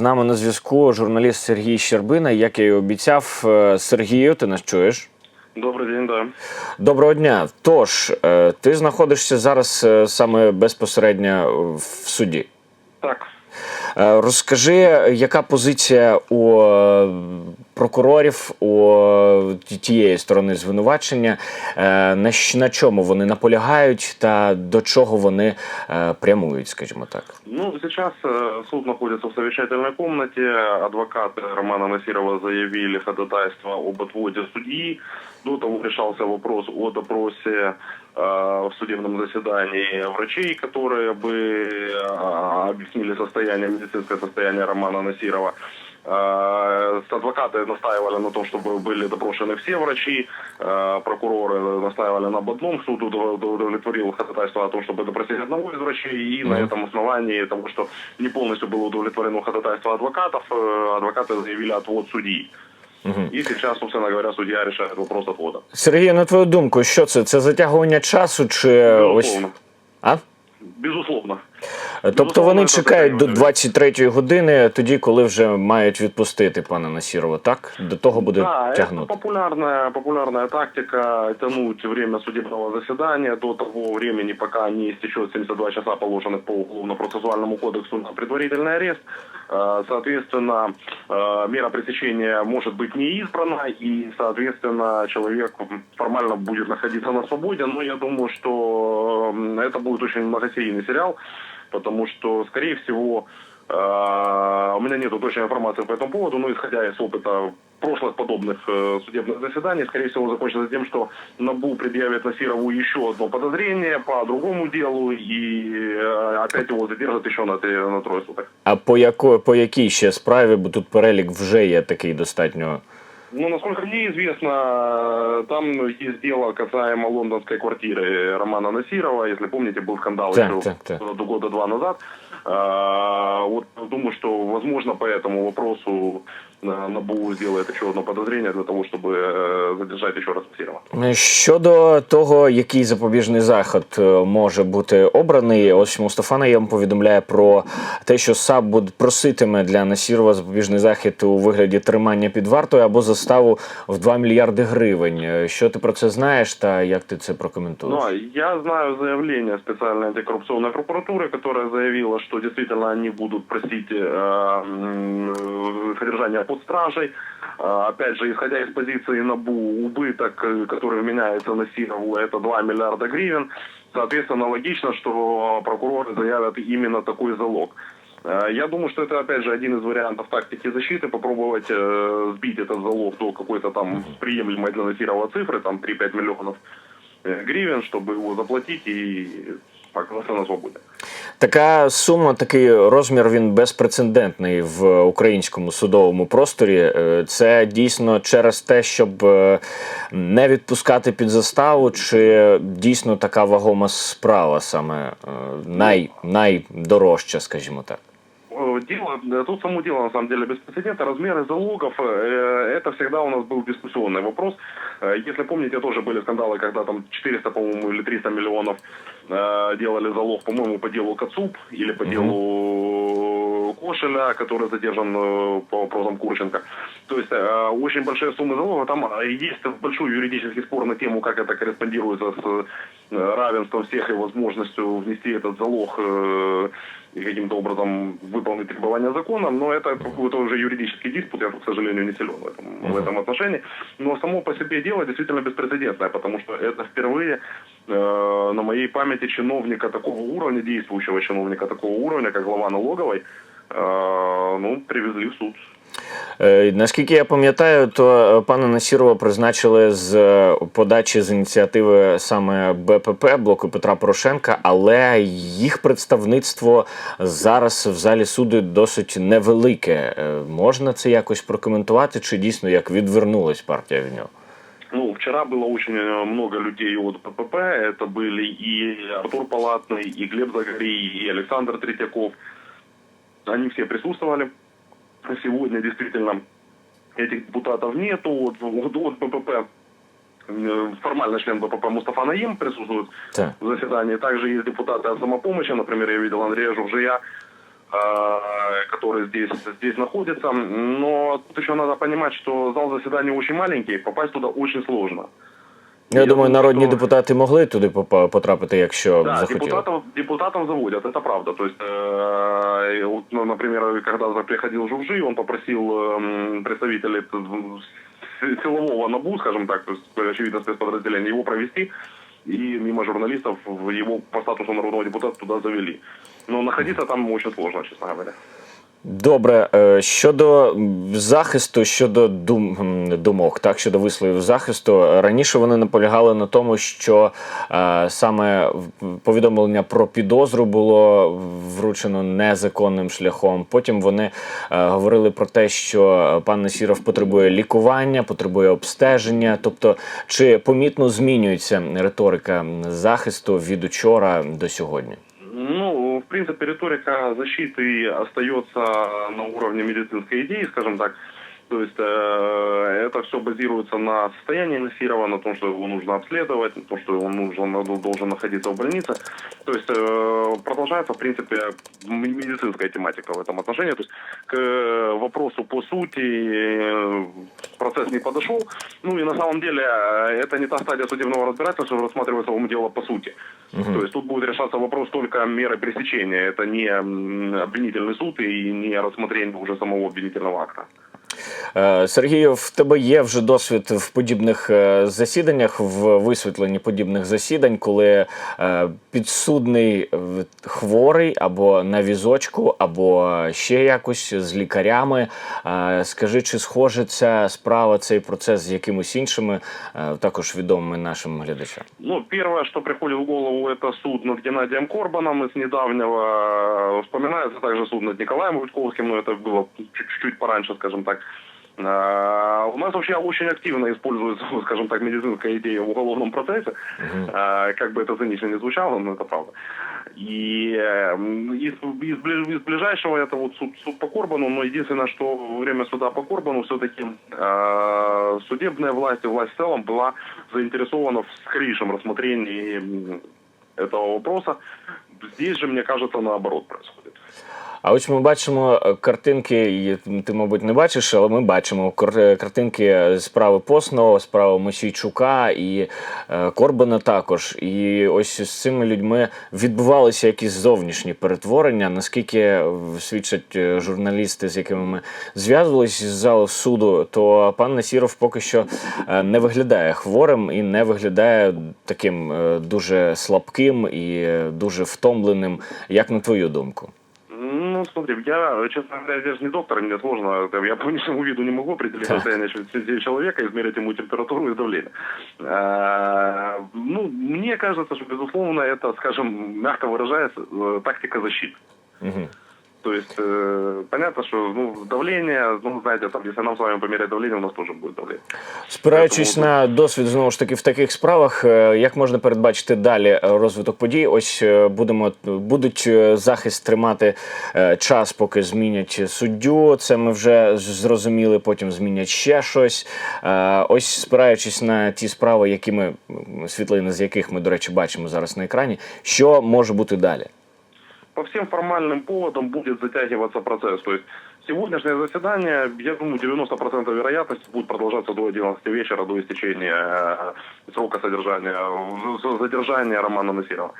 З нами на зв'язку журналіст Сергій Щербина. Як я і обіцяв, Е, Сергію, ти нас чуєш? Добрий день, да. Доброго дня. Тож, е, ти знаходишся зараз е, саме безпосередньо в суді. Так, Розкажи, яка позиція у прокурорів у е, тієї сторони звинувачення, е, на, щ- на чому вони наполягають та до чого вони е, прямують, скажімо так. ну сейчас э, суд находится в совещательной комнате. Адвокаты Романа Насирова заявили ходатайство об отводе судьи. До того решался вопрос о допросе э, в судебном заседании врачей, которые бы э, объяснили состояние, медицинское состояние Романа Насирова. Э, Адвокаты настаивали на том, чтобы были допрошены все врачи, э, прокуроры настаивали на об одном, суд удов- удовлетворил ходатайство о том, чтобы допросить одного из врачей, и на этом основании того, что не полностью было удовлетворено ходатайство адвокатов, э, адвокаты заявили отвод судьи. И сейчас, собственно говоря, судья решает вопрос отвода. Сергій, на твою думку, що це? Це затягування часу чи ось. Безусловно. А? Безусловно. Тобто вони це чекають до затягування. 23-ї години, тоді, коли вже мають відпустити пана Насірова, так? До того буде Да, это тягнути. популярная, популярная тактика тянуть время судебного заседания до того времени, пока не истечет 72 часа, положенных по уголовно-процессуальному кодексу на предварительный арест. Э, Соответственно, э, мера пресечения может быть не избрана, и, соответственно, человек формально будет находиться на свободе. Но я думаю, что э, это будет очень многосерийный сериал, потому что, скорее всего, Э, У меня нет точной информации по этому поводу, но исходя из опыта прошлых подобных э, судебных заседаний, скорее всего, закончится тем, что НАБУ предъявит Насирову еще одно подозрение по другому делу и э, опять его задержат еще на, три- на трое суток. А по якої по якій ще справі, бо тут перелік вже є такий достатньо. Ну, насколько мне известно, э, там есть дело касаемо лондонской квартиры Романа Насирова. Если помните, был скандал Так, еще так, так. до года два назад. А, Вот думаю, что, возможно, по этому вопросу э, НАБУ сделает еще одно подозрение для того, чтобы э, задержать еще раз Насирова. Щодо того, який запобіжний заход е, може бути обраний, ось Мустафа Наєм повідомляє про те, що САП буде проситиме для Насірова запобіжний захід у вигляді тримання під вартою або заставу в 2 мільярди гривень. Е, Що ти про це знаєш та як ти це прокоментуєш? Ну, а я знаю заявление специальной антикоррупционной прокуратуры, которая заявила, что действительно они будут просить э, м, э, содержание под стражей. А, Опять же, исходя из позиции НАБУ, убыток, э, который вменяется на Сирову, это 2 миллиарда гривен. Соответственно, логично, что прокуроры заявят именно такой залог. Э, Я думаю, что это, опять же, один из вариантов тактики защиты, попробовать э, сбить этот залог до какой-то там приемлемой для Насирова цифры, там 3-5 миллионов э, гривен, чтобы его заплатить и оказаться на свободе. Така сума, такий розмір він безпрецедентний в українському судовому просторі. Е, Це дійсно через те, щоб е, не відпускати під заставу, чи дійсно така вагома справа саме е, най, найдорожча, скажімо так. Э, Дело, э, тут само дело, на самом деле, без прецедента. Размеры залогов, э, это всегда у нас был дискуссионный вопрос. Э, Если помните, тоже были скандалы, когда там 400, по-моему, или 300 миллионов э, делали залог, по-моему, по делу Кацуп или по делу Кошеля, который задержан э, по вопросам Курченко. То есть э, очень большие суммы залога. Там э, есть большой юридический спор на тему, как это корреспондируется с равенством всех и возможностью внести этот залог и каким-то образом выполнить требования закона, но это какой-то уже юридический диспут, я, к сожалению, не силен в этом, в этом отношении. Но само по себе дело действительно беспрецедентное, потому что это впервые э, на моей памяти чиновника такого уровня, действующего чиновника такого уровня, как глава налоговой, ну, привезли в суд. Е, Наскільки я пам'ятаю, то е, пана Насірова призначили з е, подачі з ініціативи саме БПП блоку Петра Порошенка, але їх представництво зараз в залі суду досить невелике. Е, Можна це якось прокоментувати, чи дійсно як відвернулась партія від нього? Ну, вчера было очень э, много людей от ППП. Это были и Артур Палатный, и Глеб Загорий, и Александр Третьяков. Они все присутствовали. Сегодня действительно этих депутатов нету. Вот, вот, от ППП э, формально член БПП Мустафа Наим присутствует Так. в заседании. Также есть депутаты от самопомощи. Например, я видел Андрея Журжия, э, который здесь, здесь находится. Но тут еще надо понимать, что зал заседаний очень маленький, попасть туда очень сложно. Я думаю, народні что- депутати могли туди попа- потрапити, якщо б Да, захотіли. депутатов, депутатов заводят, это правда. То есть, э, вот, ну, например, когда приходил Жувжи, он попросил эм, представителей т- с- силового НАБУ, скажем так, то есть, очевидно, спецподразделения, его провести, и мимо журналистов в его по статусу народного депутата туда завели. Но находиться там очень сложно, честно говоря. Добре, е, щодо захисту, щодо дум, думок, так щодо висловів захисту, раніше вони наполягали на тому, що е, саме повідомлення про підозру було вручено незаконним шляхом. Потім вони е, говорили про те, що пан Насіров потребує лікування, потребує обстеження. Тобто, чи помітно змінюється риторика захисту від учора до сьогодні? Ну, в принципе, риторика защиты остается на уровне медицинской идеи, скажем так. То есть э, это все базируется на состоянии Насирова, на том, что его нужно обследовать, на том, что он нужен, должен находиться в больнице. То есть э, продолжается, в принципе, м- медицинская тематика в этом отношении. То есть к э, вопросу по сути э, процесс не подошел. Ну и на самом деле э, это не та стадия судебного разбирательства, что рассматривается ум дело по сути. То есть тут будет решаться вопрос только меры пресечения. Это не м, обвинительный суд и не рассмотрение уже самого обвинительного акта. Е, Сергію, в тебе є вже досвід в подібних е, засіданнях, в висвітленні подібних засідань, коли е, підсудний е, хворий або на візочку, або ще якось з лікарями. Е, Скажи, чи схоже ця справа, цей процес з якимись іншими, е, також відомими нашим глядачам? Ну, первое, что приходит в голову, это суд над Геннадием Корбаном из недавнего. Э, Вспоминается также суд над Николаем Рудьковским, но это было чуть-чуть пораньше, скажем так. А, У нас вообще очень активно используется, скажем так, медицинская идея в уголовном процессе. А, Как бы это цинично не звучало, но это правда. И э, из, из из ближайшего это вот суд, суд по Корбану, но единственное, что время суда по Корбану все-таки э, судебная власть и власть в целом была заинтересована в скорейшем рассмотрении этого вопроса. Здесь же, мне кажется, наоборот происходит. А ось ми бачимо е, картинки, ти, мабуть, не бачиш, але ми бачимо е, картинки справи Постного, справи Мосійчука і е, Корбана також. І ось з цими людьми відбувалися якісь зовнішні перетворення. Наскільки свідчать журналісти, з якими ми зв'язувалися з залу суду, то пан Насіров поки що не виглядає хворим і не виглядає таким дуже слабким і дуже втомленим. Як на твою думку? Ну, смотри, я, честно говоря, я же не доктор, мне сложно, это я по внешнему виду не могу определить Так. состояние ч- человека, измерить ему температуру и давление. А, Ну, мне кажется, что, безусловно, это, скажем, мягко выражаясь, э, тактика защиты. Угу. То есть, э, понятно, что ну, давление, ну, знаете, там, если нам с вами померять давление, у нас тоже будет давление. Спираючись Тому- на досвід знову ж таки в таких справах, е, як можна передбачити далі е, розвиток подій? Ось е, будемо будуть захист тримати час, поки змінять суддю. Це ми вже зрозуміли. Потім змінять ще щось. Ось спираючись на ті справи, які ми світлини з яких ми, до речі, бачимо зараз на екрані. Що може бути далі? По всем формальным поводам будет затягиваться процесс. То есть сегодняшнее заседание, я думаю, 90% вероятности будет продолжаться до 11 вечера, до истечения э, срока содержания, э, задержания Романа Насирова.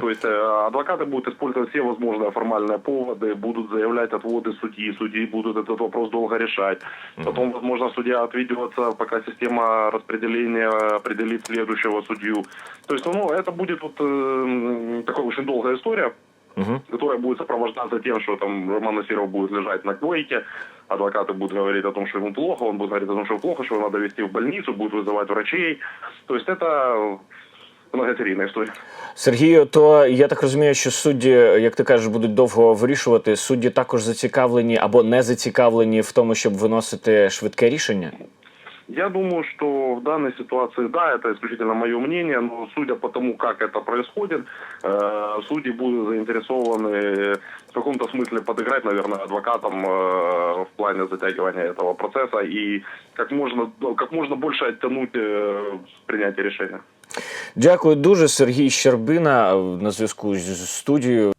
То есть э, адвокаты будут использовать все возможные формальные поводы, будут заявлять отводы судьи, судьи будут этот вопрос долго решать. Потом, возможно, судья отведется, пока система распределения определит следующего судью. То есть, ну, это будет вот э, такая очень долгая история, Угу. которая будет сопровождаться тем, что там Роман Насиров будет лежать на койке, адвокаты будут говорить о том, что ему плохо, он будет говорить о том, что ему плохо, что его надо везти в больницу, будет вызывать врачей. То есть это многосерийная история. Сергію, то я так розумію, що судді, як ти кажеш, будуть довго вирішувати. Судді також зацікавлені або не зацікавлені в тому, щоб виносити швидке рішення. Я думаю, что в данной ситуации, да, это исключительно мое мнение, но судя по тому, как это происходит, э, судьи будут заинтересованы в каком-то смысле подыграть, наверное, адвокатам э, в плане затягивания этого процесса и как можно, ну, как можно больше оттянуть э, принятие решения. Дякую дуже, Сергій Щербина на зв'язку з студією.